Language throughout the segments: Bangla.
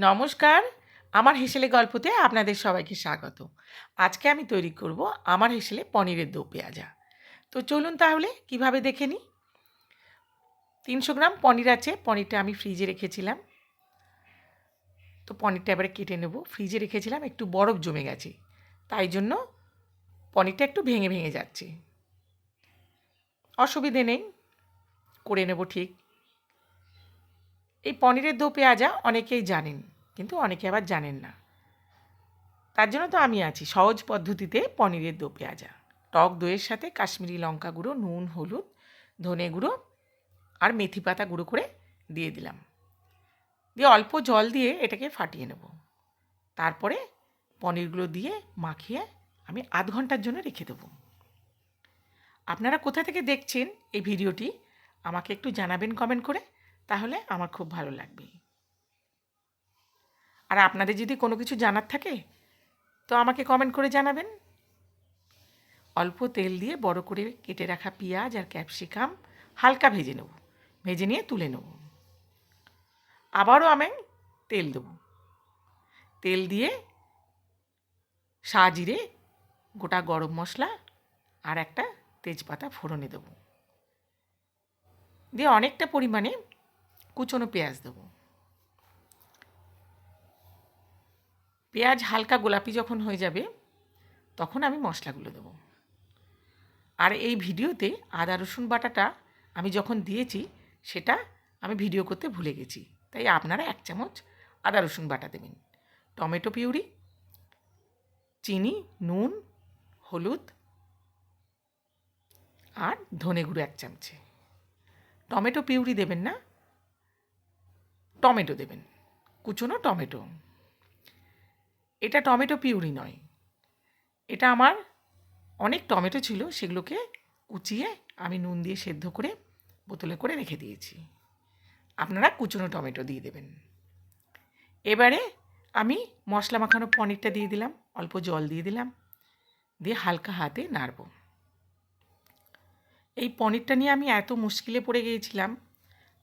নমস্কার, আমার হেসেলে গল্পতে আপনাদের সবাইকে স্বাগত। আজকে আমি তৈরি করব আমার হেসেলে পনিরের দো পেঁয়াজা। তো চলুন তাহলে কীভাবে দেখে নিই? তিনশো গ্রাম পনির আছে, পনিরটা আমি ফ্রিজে রেখেছিলাম। তো পনিরটা এবারে কেটে নেব। ফ্রিজে রেখেছিলাম, একটু বরফ জমে গেছে। তাই জন্য পনিরটা একটু ভেঙে ভেঙে যাচ্ছে। অসুবিধে নেই, করে নেব ঠিক। এই পনিরের দো পেঁয়াজা অনেকেই জানেন, কিন্তু অনেকে আবার জানেন না। তার জন্য তো আমি আছি, সহজ পদ্ধতিতে পনিরের দো পেঁয়াজা। টক দইয়ের সাথে কাশ্মীরি লঙ্কা গুঁড়ো, নুন, হলুদ, ধনে গুঁড়ো আর মেথি পাতা গুঁড়ো করে দিয়ে দিলাম। দিয়ে অল্প জল দিয়ে এটাকে ফাটিয়ে নেব। তারপরে পনিরগুলো দিয়ে মাখিয়ে আমি আধ ঘণ্টার জন্য রেখে দেবো। আপনারা কোথা থেকে দেখছেন এই ভিডিওটি, আমাকে একটু জানাবেন কমেন্ট করে। তাহলে আমার খুব ভালো লাগবে। আর আপনাদের যদি কোনো কিছু জানার থাকে, তো আমাকে কমেন্ট করে জানাবেন। অল্প তেল দিয়ে বড় করে কেটে রাখা পেঁয়াজ আর ক্যাপসিকাম হালকা ভেজে নেব। ভেজে নিয়ে তুলে নেব। আবারও আমি তেল দেব। তেল দিয়ে জিরে গোটা গরম মশলা আর একটা তেজপাতা ফোড়নে দেবো। দিয়ে অনেকটা পরিমাণে কুচনো পেঁয়াজ দেবো। পেঁয়াজ হালকা গোলাপি যখন হয়ে যাবে, তখন আমি মশলাগুলো দেবো। আর এই ভিডিওতে আদা, রসুন বাটাটা আমি যখন দিয়েছি, সেটা আমি ভিডিও করতে ভুলে গেছি। তাই আপনারা এক চামচ আদা, রসুন বাটা দেবেন। টমেটো পিউরি, চিনি, নুন, হলুদ আর ধনে গুঁড়ো এক চামচে। টমেটো পিউরি দেবেন না টমেটো দেবেন। কুচনো টমেটো। এটা টমেটো পিউরি নয়। এটা আমার অনেক টমেটো ছিল, সেগুলোকে কুচিয়ে আমি নুন দিয়ে সেদ্ধ করে বোতলে করে রেখে দিয়েছি। আপনারা কুচনো টমেটো দিয়ে দেবেন। এবারে আমি মশলা মাখানো পনিরটা দিয়ে দিলাম, অল্প জল দিয়ে দিলাম, দিয়ে হালকা হাতে নাড়ব। এই পনিরটা নিয়ে আমি এত মুশকিলে পড়ে গিয়েছিলাম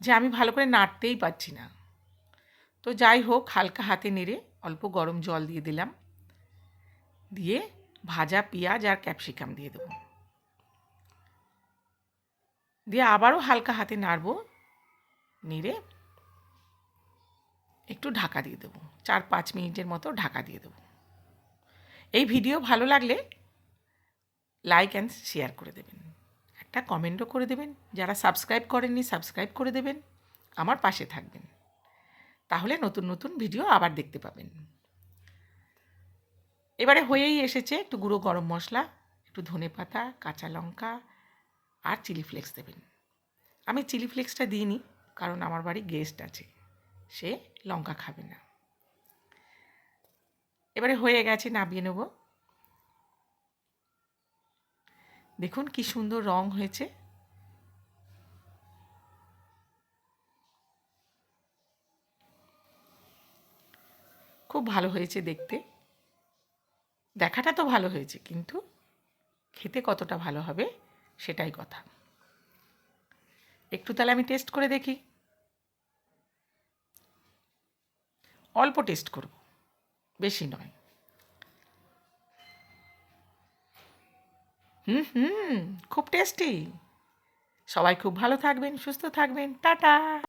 যে আমি ভালো করে নাড়তেই পারছি না। তো যাই হোক, হালকা হাতে নেড়ে অল্প গরম জল দিয়ে দিলাম। দিয়ে ভাজা পেঁয়াজ আর ক্যাপসিকাম দিয়ে দেবো। দিয়ে আবারও হালকা হাতে নাড়ব, নেড়ে একটু ঢাকা দিয়ে দেবো। চার পাঁচ মিনিটের মতো ঢাকা দিয়ে দেবো। এই ভিডিও ভালো লাগলে লাইক অ্যান্ড শেয়ার করে দেবেন। একটা কমেন্টও করে দেবেন। যারা সাবস্ক্রাইব করেননি, সাবস্ক্রাইব করে দেবেন। আমার পাশে থাকবেন। তাহলে নতুন নতুন ভিডিও আবার দেখতে পাবেন। এবারে হয়েই এসেছে একটু গুঁড়ো গরম মশলা, একটু ধনে পাতা, কাঁচা লঙ্কা আর চিলি ফ্লেক্স দেবেন। আমি চিলি ফ্লেক্সটা দিইনি, কারণ আমার বাড়ি গেস্ট আছে, সে লঙ্কা খাবে না। এবারে হয়ে গেছে নাবিয়ে নেব। দেখুন কি সুন্দর রং হয়েছে। খুব ভালো হয়েছে দেখতে। দেখাটা তো ভালো হয়েছে, কিন্তু খেতে কতটা ভালো হবে সেটাই কথা। একটু তাহলে আমি টেস্ট করে দেখি। অল্প টেস্ট করব, বেশি নয়। হুম হুম, খুব টেস্টি সবাই খুব ভালো থাকবেন, সুস্থ থাকবেন। টাটা।